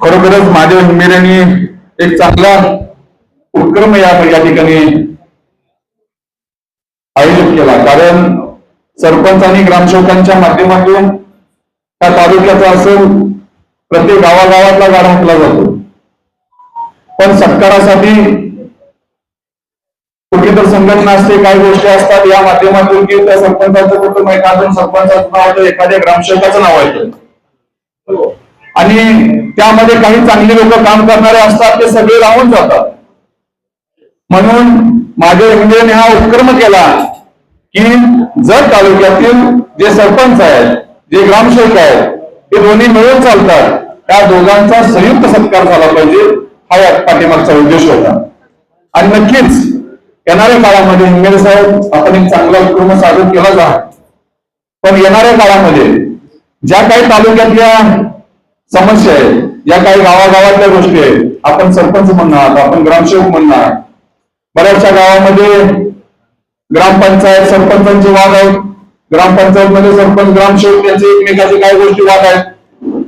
खरोखरच माझ्या हिंगेऱ्यांनी एक चांगला उपक्रम या या ठिकाणी आयोजित केला. कारण सरपंच आणि ग्रामसेवकांच्या माध्यमातून त्या तालुक्याचा असेल प्रत्येक गावागावातला गाडा हाकला जातो. पण सत्कारासाठी कुठली तर संघटना असते काही गोष्टी असतात या माध्यमातून की त्या सरपंचाचं कुटुंब एखादं सरपंचाचं नाव येतं एखाद्या ग्रामसेवकाचं नाव येतं. आणि त्यामध्ये काही चांगली लोक काम करणारे असतात ते सगळे राहून जातात. म्हणून माझ्या इंडियन हा उपक्रम केला की जर तालुक्यातील जे सरपंच आहेत जे ग्रामसेवक आहेत ते दोन्ही मिळून चालतात त्या दोघांचा संयुक्त सत्कार झाला पाहिजे हा या पाठीमागचा उद्देश होता. आणि नक्कीच येणाऱ्या काळामध्ये हिंगेरे साहेब आपण एक चांगला उपक्रम साधन केला जा. पण येणाऱ्या काळामध्ये ज्या काही तालुक्यातल्या समस्या आहे. या काही गावागावातल्या गोष्टी आहेत. आपण सरपंच म्हणणार आपण ग्रामसेवक म्हणणार. बऱ्याचशा गावामध्ये ग्रामपंचायत सरपंचांचे वाद आहेत. ग्रामपंचायत मध्ये सरपंच ग्रामसेवक यांचे एकमेकाचे काही गोष्टी वाद आहेत?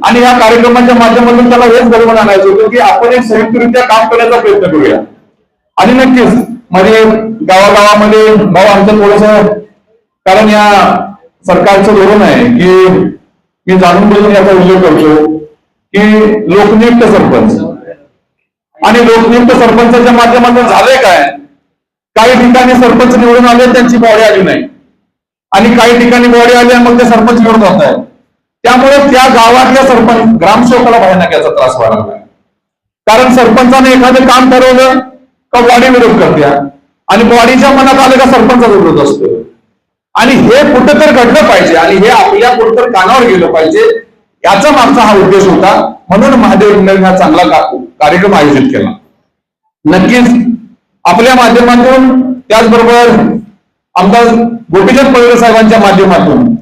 आणि या कार्यक्रमाच्या माध्यमातून त्याला हेच घडवून आणायचं होतं की आपण एक संयुक्तरित्या काम करण्याचा प्रयत्न करूया. आणि नक्कीच म्हणजे गावागावामध्ये भाऊ आमचं थोडस कारण या सरकारचं धोरण आहे की मी जाणून बोलून याचा उल्लेख करतो. की लोकनियुक्त सरपंच. आणि लोकनियुक्त सरपंचाच्या माध्यमातून झालंय काय? काही ठिकाणी सरपंच निवडून आले त्यांची बॉडी आली नाही. आणि काही ठिकाणी बॉडी आली आणि मग ते सरपंच निवडून होत आहेत त्यामुळे त्या गावातल्या सरपंच ग्रामसेवकाला भयानक याचा त्रास व्हायला लागला कारण सरपंचाने एखादं काम ठरवलं का बॉडी विरोध करते आणि बॉडीच्या मनात आलं का सरपंचाचा विरोध असतो? आणि हे कुठं तर घडलं पाहिजे आणि हे आपल्या कुठं तर कानावर गेलं पाहिजे याचा मागचा हा उद्देश होता म्हणून महादेव इंग्लंड हा चांगला कार्यक्रम आयोजित केला. नक्कीच आपल्या माध्यमातून त्याचबरोबर आमदार गोपीचंद पडवे साहेबांच्या माध्यमातून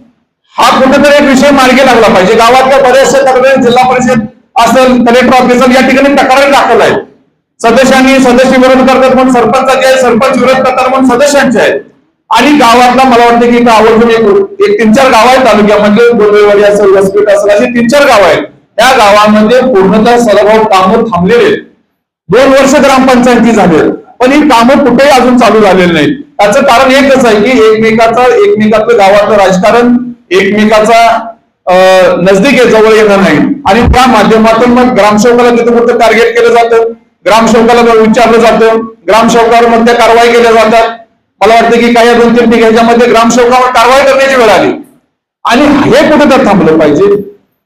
हा कुठेतरी एक विषय मार्गी लागला पाहिजे. गावातल्या बऱ्याचशा तक्रारी जिल्हा परिषद असेल कलेक्टर ऑफिस या ठिकाणी तक्रारी दाखल आहेत. सदस्यांनी सदस्य विरोध करतात म्हणून सरपंचाचे आहेत सरपंच विरोध करतात म्हणून सदस्यांचे आहेत. आणि गावातला मला वाटतं की इथं आवर्जून एक तीन चार गाव आहेत तालुक्यामध्ये म्हणजे गोंदळवाडी असेल वसपेट असेल असे तीन चार गाव आहेत. त्या गावामध्ये पूर्णतः सलभाव कामं थांबलेले दोन वर्ष ग्रामपंचायती झाले पण ही कामं कुठेही अजून चालू झालेली नाहीत. त्याचं कारण एकच आहे की एकमेकाचा एकमेकातलं गावातलं राजकारण एकमेकाचा अं, नजदीक आहे जवळ येणार नाही. आणि त्या माध्यमातून मग ग्रामसेवकाला तिथे कुठं टार्गेट केलं जातं. ग्रामसेवकाला विचारलं जातं. ग्रामसेवकावर मग त्या कारवाई केल्या जातात. मला वाटतं की काही दोन तीन ठिकाणी ह्याच्यामध्ये ग्रामसेवकावर कारवाई करण्याची वेळ आली. आणि हे कुठे तर थांबलं पाहिजे.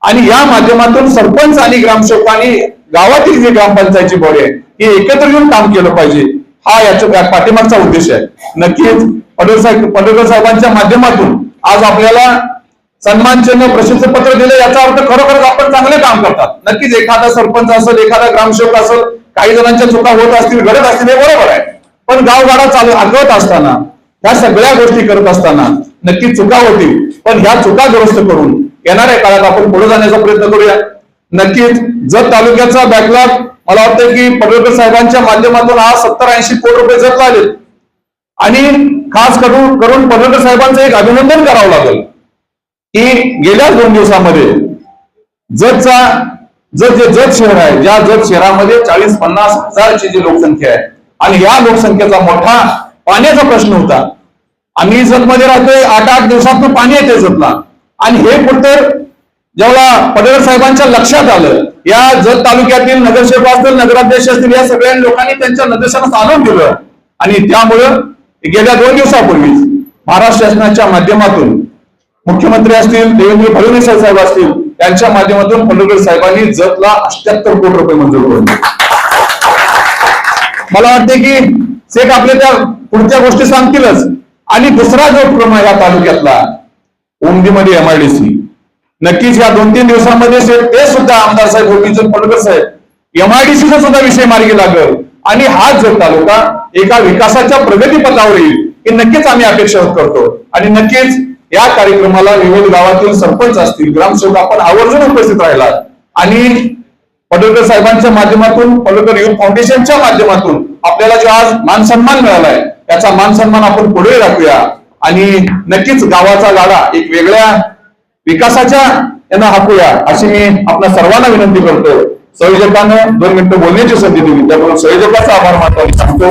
आणि या माध्यमातून सरपंच आणि ग्रामसेवकांनी गावातील जी ग्रामपंचायतची बॉडी आहे ही एकत्र येऊन काम केलं पाहिजे. हा याच्या पाठिंबाचा उद्देश आहे. नक्कीच पडोल साहेब पडोलकर साहेबांच्या माध्यमातून आज आपल्याला सन्मानचिन्ह प्रशस्ती पत्र दिलं याचा अर्थ खरोखरच आपण चांगले काम करतात. नक्कीच एखादा सरपंच असेल एखादा ग्रामसेवक असेल काही जणांच्या चुका होत असतील घडत असतील हे बरोबर आहे. पण गावगाडा चालू अंगवत असताना ह्या सगळ्या गोष्टी करत असताना नक्की चुका होतील. पण ह्या चुका दुरुस्त करून येणाऱ्या काळात आपण पुढे जाण्याचा प्रयत्न करूया. नक्कीच जत तालुक्याचा बॅकलॉग मला वाटतं की पडळकर साहेबांच्या माध्यमातून आज सत्तर ऐंशी कोटी रुपये जत आले आणि खास करून करून पडळकर साहेबांचं एक अभिनंदन करावं लागेल. की गेल्या दोन दिवसामध्ये जतचा जत जे जत शहर आहे ज्या जत शहरामध्ये चाळीस पन्नास हजारची जी लोकसंख्या आहे आणि या लोकसंख्येचा मोठा पाण्याचा प्रश्न होता. आम्ही इजतमध्ये राहतोय आठ आठ दिवसात पाणी येते इजतला आणि हे कुठतर जेव्हा पडळकर साहेबांच्या लक्षात आलं या जत तालुक्यातील नगरसेवक असतील नगराध्यक्ष असतील या सगळ्या लोकांनी त्यांच्या निदर्शनास आणून दिलं. आणि त्यामुळं गेल्या दोन दिवसापूर्वीच महाराष्ट्र शासनाच्या माध्यमातून मुख्यमंत्री असतील देवेंद्र फडणवीस साहेब असतील त्यांच्या माध्यमातून पडळकर साहेबांनी जतला अष्ट्याहत्तर कोटी रुपये मंजूर करून दिले. मला वाटते की शेख आपले त्या पुढच्या गोष्टी सांगतीलच. आणि दुसरा जो उपक्रम आहे या तालुक्यातला उमदीमध्ये एमआयडीसी नक्कीच या दोन तीन दिवसांमध्ये ते सुद्धा आमदार साहेब गोपीचंद पडकर साहेब एमआयडीसीचा सुद्धा विषय मार्गी लागल. आणि हा जो तालुका एका विकासाच्या प्रगतीपथावर येईल हे नक्कीच आम्ही अपेक्षा करतो. आणि नक्कीच या कार्यक्रमाला विविध गावातील सरपंच असतील ग्रामसेवक आपण आवर्जून उपस्थित राहिला आणि पडळकर साहेबांच्या माध्यमातून पडळकर युथ फाउंडेशनच्या माध्यमातून आपल्याला जो आज मान सन्मान मिळालाय त्याचा मान सन्मान आपण पुढे राखूया. आणि नक्कीच गावाचा गाडा एक वेगळ्या विकासाच्या यांना हाकूया अशी मी आपल्या सर्वांना विनंती करतो. संयोजकानं दोन मिनिटं बोलण्याची संधी दिली. त्यामुळे संयोजकाचा आभार मानतो आणि सांगतो.